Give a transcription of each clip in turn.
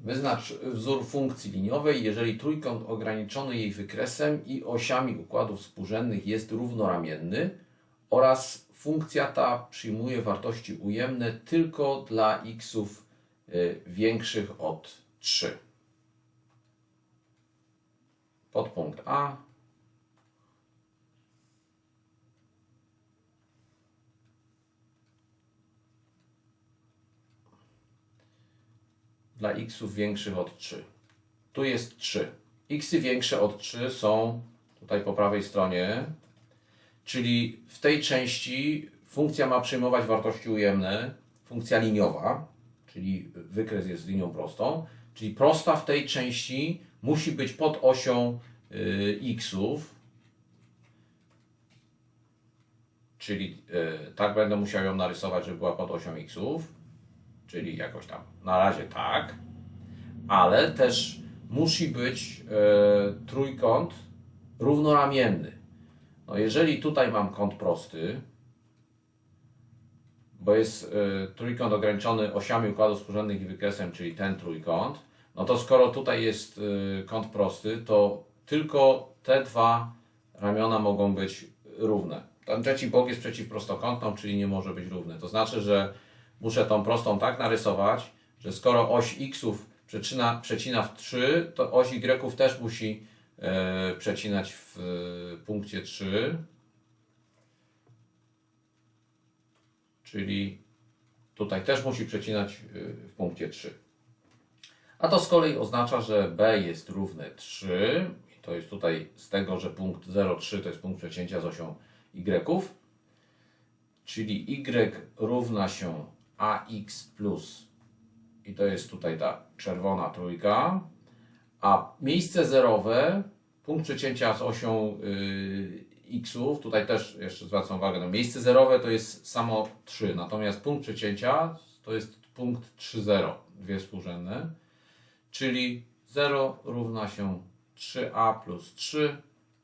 Wyznacz wzór funkcji liniowej, jeżeli trójkąt ograniczony jej wykresem i osiami układów współrzędnych jest równoramienny oraz funkcja ta przyjmuje wartości ujemne tylko dla xów y, większych od 3. Podpunkt A. Dla xów większych od 3. Tu jest 3. xy większe od 3 są tutaj po prawej stronie, czyli w tej części funkcja ma przyjmować wartości ujemne, funkcja liniowa, czyli wykres jest linią prostą, czyli prosta w tej części musi być pod osią y, xów, czyli y, tak będę musiał ją narysować, żeby była pod osią xów, czyli jakoś tam na razie tak, ale też musi być y, trójkąt równoramienny. No jeżeli tutaj mam kąt prosty, bo jest y, trójkąt ograniczony osiami układów współrzędnych i wykresem, czyli ten trójkąt, no to skoro tutaj jest y, kąt prosty, to tylko te dwa ramiona mogą być równe. Ten trzeci bok jest przeciwprostokątną, czyli nie może być równy. To znaczy, że muszę tą prostą tak narysować, że skoro oś xów przecina, przecina w 3, to oś y też musi e, przecinać w e, punkcie 3. Czyli tutaj też musi przecinać y, w punkcie 3. A to z kolei oznacza, że b jest równe 3. I to jest tutaj z tego, że punkt 0,3 to jest punkt przecięcia z osią y. Czyli y równa się ax plus i to jest tutaj ta czerwona trójka. A miejsce zerowe, punkt przecięcia z osią y, xów, tutaj też jeszcze zwracam uwagę, no miejsce zerowe to jest samo 3, natomiast punkt przecięcia to jest punkt 3,0, dwie współrzędne, czyli 0 równa się 3a plus 3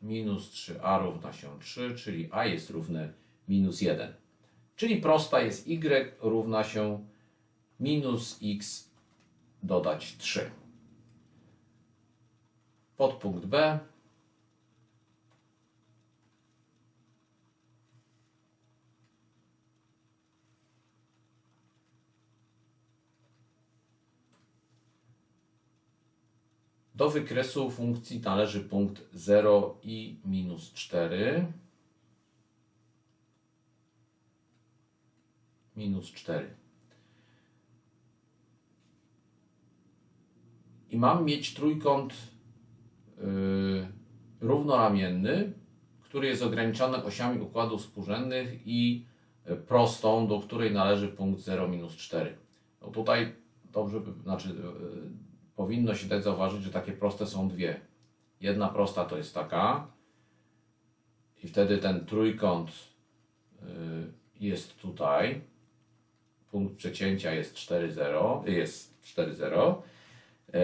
minus 3a równa się 3, czyli a jest równe minus 1. Czyli prosta jest y równa się minus x dodać 3. Podpunkt B. Do wykresu funkcji należy punkt 0 i minus 4. Minus 4. I mam mieć trójkąt yy, równoramienny, który jest ograniczony osiami układów współrzędnych i prostą, do której należy punkt 0 minus 4. No tutaj dobrze, znaczy yy, powinno się dać zauważyć, że takie proste są dwie. Jedna prosta to jest taka i wtedy ten trójkąt yy, jest tutaj. Punkt przecięcia jest 4,0, jest 4,0. Yy,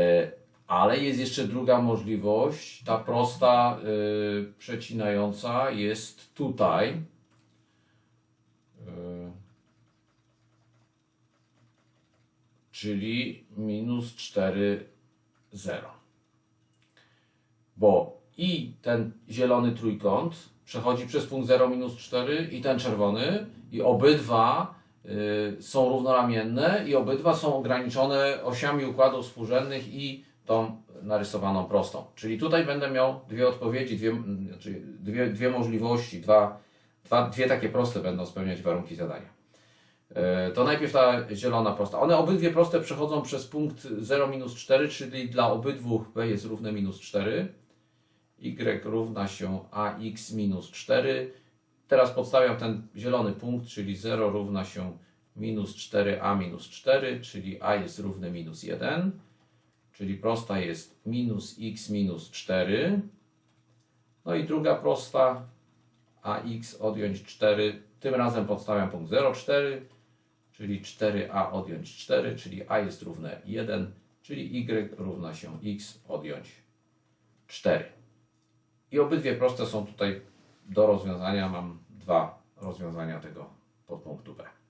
ale jest jeszcze druga możliwość. Ta prosta yy, przecinająca jest tutaj. Yy, czyli minus 4, 0. Bo i ten zielony trójkąt przechodzi przez punkt 0, minus 4 i ten czerwony i obydwa są równoramienne i obydwa są ograniczone osiami układów współrzędnych i tą narysowaną prostą. Czyli tutaj będę miał dwie odpowiedzi, dwie, znaczy dwie, dwie możliwości, dwa, dwa, dwie takie proste będą spełniać warunki zadania. E, To najpierw ta zielona prosta. One obydwie proste przechodzą przez punkt 0 minus 4, czyli dla obydwu b jest równe minus 4. y równa się ax minus 4. Teraz podstawiam ten zielony punkt, czyli 0 równa się minus 4a minus 4, czyli a jest równe minus 1. Czyli prosta jest minus x minus 4. No i druga prosta ax odjąć 4. Tym razem podstawiam punkt 0,4, czyli 4a odjąć 4, czyli a jest równe 1, czyli y równa się x odjąć 4. I obydwie proste są tutaj do rozwiązania. Mam dwa rozwiązania tego podpunktu B.